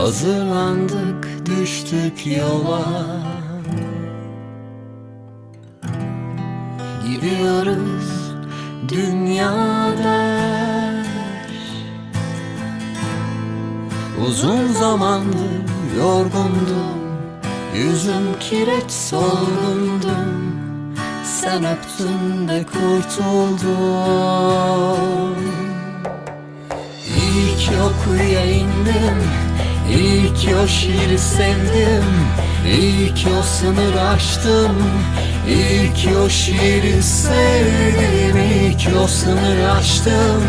Hazırlandık düştük yola. Gidiyoruz dünyada. Uzun zamandır yorgundum Yüzüm kireç solgundum. Sen öptün de kurtuldum İyi ki o kuyuya indim İyi ki o şiiri sevdim İyi o sınırı aştım. İyi ki o şiiri sevdim İyi o sınırı aştım.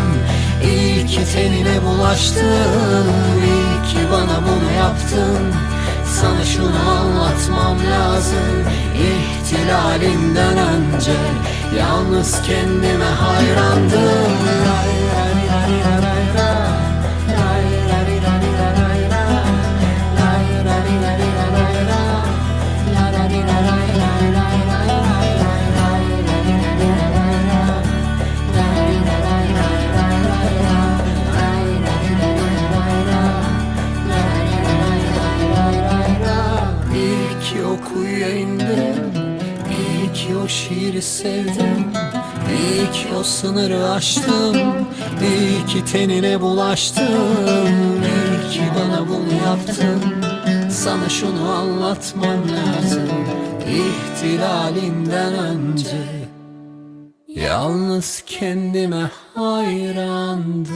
İyi ki tenine bulaştım İyi bana bunu yaptın. Sana şunu anlatmam lazım İhtilalinden önce Yalnız kendime hayrandım indim. İyi ki o şiiri sevdim. İyi ki o sınırı aştım. İyi ki tenine bulaştım. İyi ki bana bunu yaptın. Sana şunu anlatmam lazım. İhtilalinden önce. Yalnız kendime hayrandım